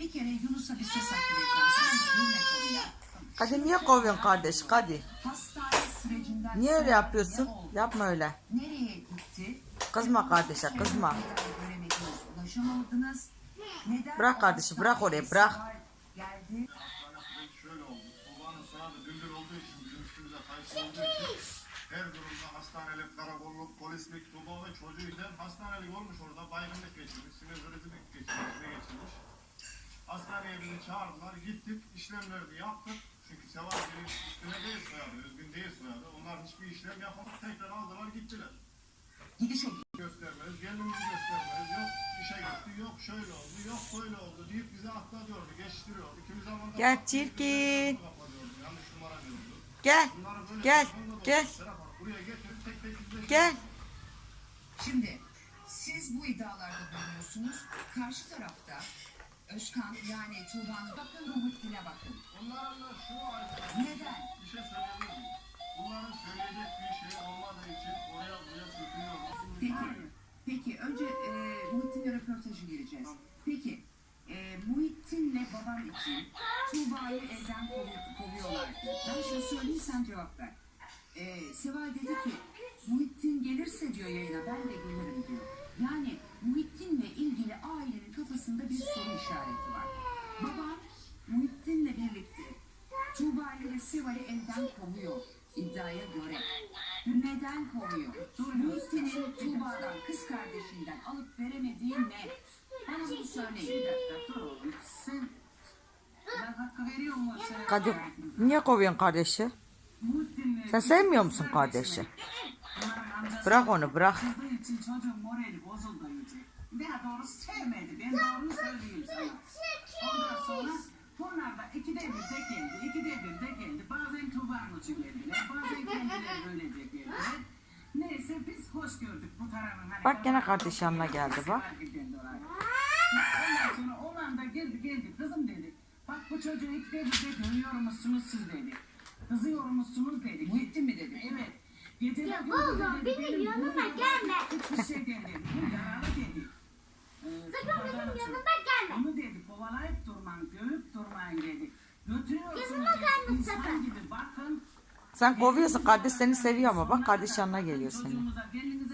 Bir kere Yunus'a bir. Sen dinle konuya. Hadi niye kovuyorsun kardeş? Hadi. Hastane sürecinden Niye öyle sonra yapıyorsun? ne oldu? Yapma öyle. Nereye gitti? Kızma kardeşe, kızma. Neden göremediniz, ulaşamadınız? Neden Bırak kardeşi, bırak oraya, bırak. sefer Geldi. Süreç şöyle oldu. Tuğba'nın soyadı Dündür olduğu için, bizim üstümüze kayıtlı olduğu için her durumda hastanelik, karakolluk, polislik, Tuğba ve çocuğuyken hastanelik olmuş orada. Baygınlık geçirmiş, sinir krizini geçirmiş, ne geçirmiş. Bizi çağırdılar, gittik, işlemlerini yaptık. Çünkü Seval benim üstüne değil soyadı, üzgün değil soyadı. Onlar hiçbir işlem yapmadı, tekrar aldılar gittiler. Gidiş o Göstermez, kendimizi göstermez, yok işe gitti, yok şöyle oldu, yok böyle oldu deyip bizi atlatıyordu, geçiştiriyordu. Kimi zaman da Gel çirkin. kapatıyordu, yanlış numara diyordu. Gel. Bunları böyle Gel. telefonla da Gel. Serap Hanım, Buraya getirip tek tek izleyin. Gel. Şimdi siz bu iddialarda bulunuyorsunuz. Karşı tarafta Özkan yani Tuğba'nın bakın Muhittin'e bakın. Bunların da şu ayrı Neden? bir şey söyleyebilir miyim? Bunların söyleyecek bir şey olmadığı için oraya buraya sürtünüyoruz. Peki, peki önce e, Muhittin'le röportajı gireceğiz. Peki, e, Muhittin'le baban için Tuğba'yı evden kovu- kovuyorlardı. Ben şunu söyleyeyim sen cevap ver. E, Seval dedi ki, Muhittin gelirse diyor yayına ben de gelirim diyor. Yani Muhittin'le ilgili ailenin kafasında bir soru işareti var. Babam Muhittin'le birlikte Tuğba'yı ve Seval'i evden kovuyor iddiaya göre. Neden kovuyor? Muhittin'in Tuğba'dan kız kardeşinden alıp veremediği ne? Bana bunu söyleyin. Dur oğlum sen ben hakkı veriyor mu sana? Kadir. Niye kovuyorsun kardeşi? Sen sevmiyor musun kardeşi? Bırak onu bırak. kızdığı için çocuğun morali bozuldu iyice. Daha doğrusu sevmedi. Ben doğruyu söyleyeyim sana. Ondan sonra bunlar da ikide bir de geldi. ikide bir de geldi. Bazen Tuğba'nın için geldiler. Bazen kendileri böylece geldiler. Neyse biz hoş gördük bu tarafın. Hani Bak gene kardeş yanına geldi, bak. Ondan sonra oğlan da geldi geldi. Kızım dedi. Bak bu çocuğu ikide bir de dövüyor musunuz siz dedi. Kızıyor musunuz dedi. Muhittin mi dedi? Evet. Geceler Ya oğlum, benim yanıma gelme. Hiçbir şey dedi. Bu yaralı dedi. Ee, Sakın benim babadan yanıma çok- gelme. Onu dedi kovalayıp durmayın, dövüp durmayın dedi. Götürüyorsunuz Yanıma dedi. gelme İnsan sakın. gibi bakın. Sen kovuyorsun kardeş seni seviyor ama bak kardeş yanına geliyor. Çocuğumuza verin